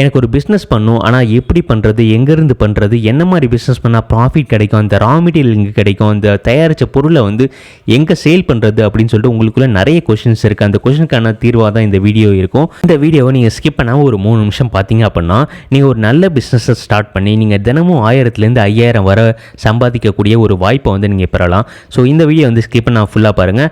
எனக்கு ஒரு பிஸ்னஸ் பண்ணும் ஆனால் எப்படி பண்ணுறது எங்கேருந்து பண்ணுறது என்ன மாதிரி பிஸ்னஸ் பண்ணால் ப்ராஃபிட் கிடைக்கும் அந்த ரா மெட்டீரியல் இங்கே கிடைக்கும் அந்த தயாரித்த பொருளை வந்து எங்கே சேல் பண்ணுறது அப்படின்னு சொல்லிட்டு உங்களுக்குள்ள நிறைய கொஷின்ஸ் இருக்குது அந்த கொஷினுக்கான தீர்வாக தான் இந்த வீடியோ இருக்கும். இந்த வீடியோவை நீங்கள் ஸ்கிப் பண்ணாமல் ஒரு மூணு நிமிஷம் பார்த்தீங்க அப்படின்னா நீங்கள் ஒரு நல்ல பிஸ்னஸை ஸ்டார்ட் பண்ணி நீங்கள் தினமும் ஆயிரத்துலேருந்து ஐயாயிரம் வர சம்பாதிக்கக்கூடிய ஒரு வாய்ப்பை வந்து நீங்கள் பெறலாம். ஸோ இந்த வீடியோ வந்து ஸ்கிப் பண்ணால் ஃபுல்லாக பாருங்கள்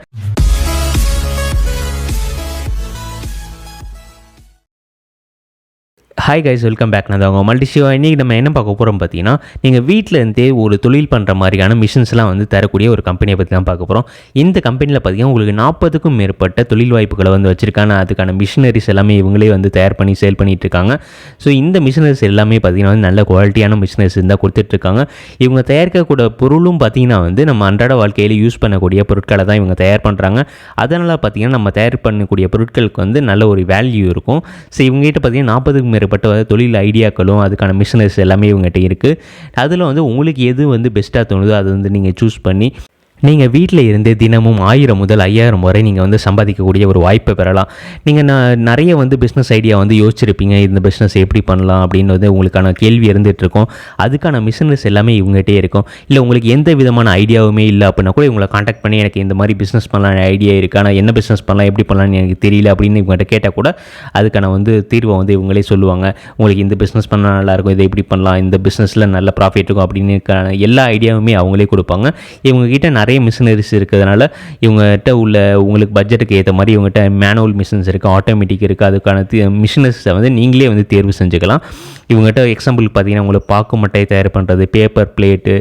ஹாய் கைஸ் வெல்கம் பேக் நான் அவங்க மல்டி இன்றைக்கி நம்ம என்ன பார்க்க போகிறோம் பார்த்தீங்கன்னா நீங்கள் வீட்டில் இருந்தே ஒரு தொழில் பண்ணுற மாதிரியான மிஷின்ஸ்லாம் வந்து தரக்கூடிய ஒரு கம்பெனியை பற்றி தான் பார்க்க போகிறோம் இந்த கம்பெனியில் பார்த்தீங்கன்னா உங்களுக்கு நாற்பதுக்கும் மேற்பட்ட தொழில் வாய்ப்புகளை வந்து வச்சுருக்காங்க. அதுக்கான மிஷினரிஸ் எல்லாமே இவங்களே வந்து தயார் பண்ணி சேல் பண்ணிகிட்டு இருக்காங்க. ஸோ இந்த மிஷினரிஸ் எல்லாமே பார்த்தீங்கன்னா வந்து நல்ல குவாலிட்டியான மிஷினரிஸ் இருந்தால் கொடுத்துட்ருக்காங்க இவங்க தயாரிக்கக்கூடிய பொருளும் பார்த்தீங்கன்னா வந்து நம்ம அன்றாட வாழ்க்கையில் யூஸ் பண்ணக்கூடிய பொருட்களை தான் இவங்க தயார் பண்ணுறாங்க அதனால் பார்த்தீங்கன்னா நம்ம தயார் பண்ணக்கூடிய பொருட்களுக்கு வந்து நல்ல ஒரு வேல்யூ இருக்கும். ஸோ இவங்ககிட்ட பார்த்தீங்கன்னா நாற்பதுக்கும் மேற்பட்ட தொழில் ஐடியாக்களும் அதுக்கான மிஷினரிஸ் எல்லாமே இவங்ககிட்ட இருக்குது அதில் வந்து உங்களுக்கு எது வந்து பெஸ்ட்டாக தோணுதோ அதை வந்து நீங்கள் சூஸ் பண்ணி நீங்கள் வீட்டில் இருந்தே தினமும் ஆயிரம் முதல் ஐயாயிரம் வரை நீங்கள் வந்து சம்பாதிக்கக்கூடிய ஒரு வாய்ப்பை பெறலாம். நீங்கள் நான் நிறைய வந்து பிஸ்னஸ் ஐடியா வந்து யோசிச்சிருப்பீங்க. இந்த பிஸ்னஸ் எப்படி பண்ணலாம் அப்படின்னு வந்து உங்களுக்கான கேள்வி இருந்துகிட்ருக்கோம் அதுக்கான மிஷினரிஸ் எல்லாமே இவங்ககிட்டே இருக்கும். இல்லை உங்களுக்கு எந்த விதமான ஐடியாவுமே இல்லை அப்படின்னா கூட இவங்களை காண்டாக்ட் பண்ணி எனக்கு இந்த மாதிரி பிஸ்னஸ் பண்ணலாம் ஐடியா இருக்குது ஆனால் என்ன பிஸ்னஸ் பண்ணலாம் எப்படி பண்ணலாம்னு எனக்கு தெரியல அப்படின்னு இவங்ககிட்ட கேட்டால் கூட அதுக்கான வந்து தீர்வை வந்து இவங்களே சொல்லுவாங்க. உங்களுக்கு இந்த பிஸ்னஸ் பண்ணால் நல்லாயிருக்கும் இதை எப்படி பண்ணலாம் இந்த பிஸ்னஸில் நல்ல ப்ராஃபிட் இருக்கும் அப்படின்னு எல்லா ஐடியாவுமே அவங்களே கொடுப்பாங்க. இவங்ககிட்ட நிறைய நிறைய மிஷினரிஸ் இருக்கிறதுனால இவங்ககிட்ட உள்ள உங்களுக்கு பட்ஜெட்டுக்கு ஏற்ற மாதிரி இவங்ககிட்ட மேனுவல் மிஷின்ஸ் இருக்குது ஆட்டோமேட்டிக் இருக்குது அதுக்கான மிஷினரிஸை வந்து நீங்களே வந்து தேர்வு செஞ்சுக்கலாம். இவங்ககிட்ட எக்ஸாம்பிள் பார்த்தீங்கன்னா உங்களுக்கு பாக்கு மட்டை தயார் பண்ணுறது பேப்பர் பிளேட்டு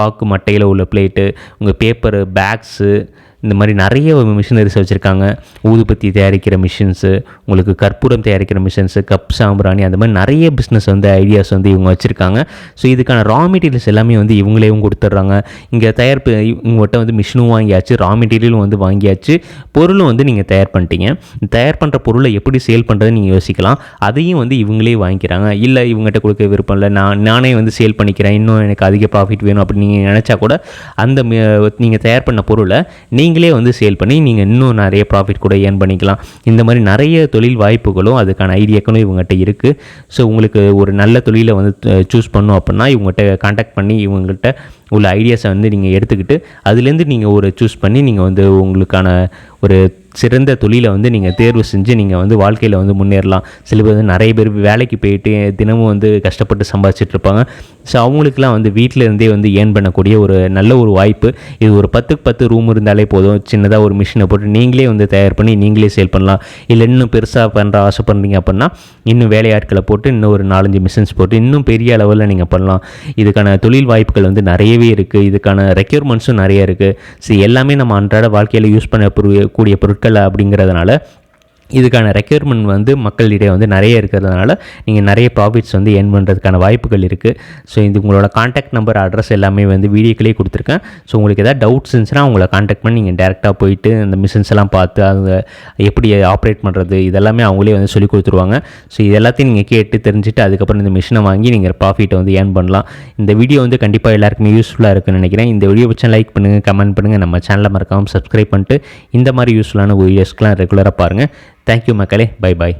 பாக்கு மட்டையில் உள்ள பிளேட்டு உங்கள் பேப்பரு பேக்ஸு இந்த மாதிரி நிறைய மிஷினரிஸ் வச்சுருக்காங்க. ஊதுபத்தி தயாரிக்கிற மிஷின்ஸு உங்களுக்கு கற்பூரம் தயாரிக்கிற மிஷின்ஸு கப் சாம்பிராணி அந்த மாதிரி நிறைய பிஸ்னஸ் வந்து ஐடியாஸ் வந்து இவங்க வச்சுருக்காங்க. ஸோ இதுக்கான ரா மெட்டீரியல்ஸ் எல்லாமே வந்து இவங்களேவும் கொடுத்துட்றாங்க. இங்கே தயாரிப்பு இவங்ககிட்ட வந்து மிஷினும் வாங்கியாச்சு ரா மெட்டீரியலும் வந்து வாங்கியாச்சு. பொருளும் வந்து நீங்கள் தயார் பண்ணிட்டீங்க. தயார் பண்ணுற பொருளை எப்படி சேல் பண்ணுறதுன்னு நீங்கள் யோசிக்கலாம். அதையும் வந்து இவங்களே வாங்கிக்கிறாங்க. இல்லை இவங்ககிட்ட கொடுக்க விருப்பம் இல்லை. நான் நானே வந்து சேல் பண்ணிக்கிறேன். இன்னும் எனக்கு அதிக ப்ராஃபிட் வேணும் அப்படின்னு நீங்கள் நினச்சா கூட அந்த நீங்கள் தயார் பண்ண பொருளை நீங்களே வந்து சேல் பண்ணி நீங்கள் இன்னும் நிறைய ப்ராஃபிட் கூட ஏர்ன் பண்ணிக்கலாம். இந்த மாதிரி நிறைய தொழில் வாய்ப்புகளும் அதுக்கான ஐடியாக்களும் இவங்ககிட்ட இருக்குது ஸோ உங்களுக்கு ஒரு நல்ல தொழிலை வந்து சூஸ் பண்ணும் அப்படின்னா இவங்ககிட்ட காண்டாக்ட் பண்ணி இவங்ககிட்ட உள்ள ஐடியாஸை வந்து நீங்கள் எடுத்துக்கிட்டு அதுலேருந்து நீங்கள் ஒரு சூஸ் பண்ணி நீங்கள் வந்து உங்களுக்கான ஒரு சிறந்த தொழிலை வந்து நீங்கள் தேர்வு செஞ்சு நீங்கள் வந்து வாழ்க்கையில் வந்து முன்னேறலாம். சில பேர் வந்து நிறைய பேர் வேலைக்கு போயிட்டு தினமும் வந்து கஷ்டப்பட்டு சம்பாதிச்சிட்டு இருப்பாங்க. ஸோ அவங்களுக்குலாம் வந்து வீட்டில் இருந்தே வந்து ஏர்ன் பண்ணக்கூடிய ஒரு நல்ல ஒரு வாய்ப்பு. இது ஒரு பத்துக்கு பத்து ரூம் இருந்தாலே போதும். சின்னதாக ஒரு மிஷினை போட்டு நீங்களே வந்து தயார் பண்ணி நீங்களே சேல் பண்ணலாம். இல்லை இன்னும் பெருசாக பண்ணுற ஆசைப்படுறீங்க அப்படின்னா இன்னும் வேலையாட்களை போட்டு இன்னும் ஒரு நாலஞ்சு மிஷின்ஸ் போட்டு இன்னும் பெரிய அளவில் நீங்கள் பண்ணலாம். இதுக்கான தொழில் வாய்ப்புகள் வந்து நிறையவே இருக்குது இதுக்கான ரெக்யூர்மெண்ட்ஸும் நிறைய இருக்குது ஸோ எல்லாமே நம்ம அன்றாட வாழ்க்கையில் யூஸ் பண்ண கூடிய பொருட்கள் அப்படிங்கிறதுனால இதுக்கான ரெக்யர்மெண்ட் வந்து மக்களிடையே வந்து நிறைய இருக்கிறதுனால நீங்கள் நிறைய ப்ராஃபிட்ஸ் வந்து ஏர்ன் பண்ணுறதுக்கான வாய்ப்புகள் இருக்குது ஸோ இது உங்களோட காண்டாக்ட் நம்பர் அட்ரஸ் எல்லாமே வந்து வீடியோக்கிலே கொடுத்துருக்கேன். ஸோ உங்களுக்கு எதாவது டவுட்ஸ் இருந்துச்சுன்னா உங்களை காண்டாக்ட் பண்ணி நீங்கள் டேரெக்டாக போயிட்டு அந்த மிஷின்ஸ் எல்லாம் பார்த்து அவங்க எப்படி ஆப்ரேட் பண்ணுறது இதெல்லாமே அவங்களே வந்து சொல்லி கொடுத்துருவாங்க. ஸோ இது எல்லாத்தையும் நீங்கள் கேட்டு தெரிஞ்சுட்டு அதுக்கப்புறம் இந்த மிஷினை வாங்கி நீங்கள் ப்ராஃபிட்டை வந்து ஏர்ன் பண்ணலாம். இந்த வீடியோ வந்து கண்டிப்பாக எல்லாருக்குமே யூஸ்ஃபுல்லாக இருக்குன்னு நினைக்கிறேன். இந்த வீடியோ பட்சம் லைக் பண்ணுங்கள் கமெண்ட் பண்ணுங்கள் நம்ம சேனலை மறக்காமல் சப்ஸ்கிரைப் பண்ணிட்டு இந்த மாதிரி யூஸ்ஃபுல்லான வீடியோஸ்க்கெலாம் ரெகுலராக பாருங்கள் தேங்க்யூ மக்களே பை பாய்